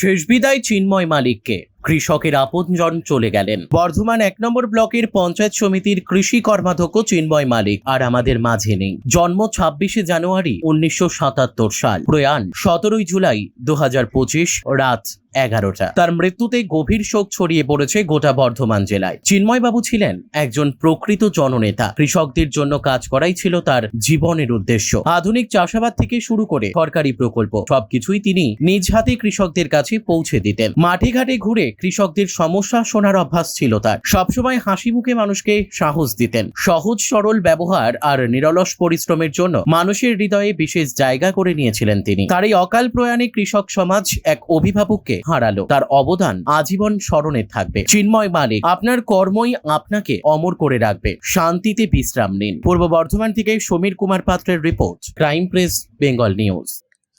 শেষ বিদায় চিন্ময় মালিককে। কৃষকের আপনজন চলে গেলেন। বর্ধমান এক নম্বর ব্লকের পঞ্চায়েত সমিতির কৃষি কর্মাধ্যক্ষ চিন্ময় মালিক আর আমাদের মাঝে নেই। জন্ম ছাব্বিশে জানুয়ারি উনিশশো সাতাত্তর সাল, প্রয়াণ সতেরোই জুলাই দু রাত এগারোটা। তার মৃত্যুতে গভীর শোক ছড়িয়ে পড়েছে গোটা বর্ধমান জেলায়। চিন্ময়বাবু ছিলেন একজন প্রকৃত জননেতা। কৃষকদের জন্য কাজ করাই ছিল তার জীবনের উদ্দেশ্য। আধুনিক চাষাবাদ থেকে শুরু করে সরকারি প্রকল্প, সবকিছুই তিনি নিজ হাতে কৃষকদের কাছে পৌঁছে দিতেন। মাঠে ঘাটে ঘুরে কৃষকদের সমস্যা শোনার অভ্যাস ছিল তার। সবসময় হাসি মুখে মানুষকে সাহস দিতেন। সহজ, সরল ব্যবহার আর নিরলস পরিশ্রমের জন্য মানুষের হৃদয়ে বিশেষ জায়গা করে নিয়েছিলেন তিনি। তার এই অকাল প্রয়াণে কৃষক সমাজ এক অভিভাবককে হারালো। তার অবদান আজীবন স্মরণে থাকবে। চিন্ময় মালিক, আপনার কর্মই আপনাকে অমর করে রাখবে। শান্তিতে বিশ্রাম নিন। পূর্ব বর্ধমান থেকে সমীর কুমার পাত্রের report, crime press, Bengal news.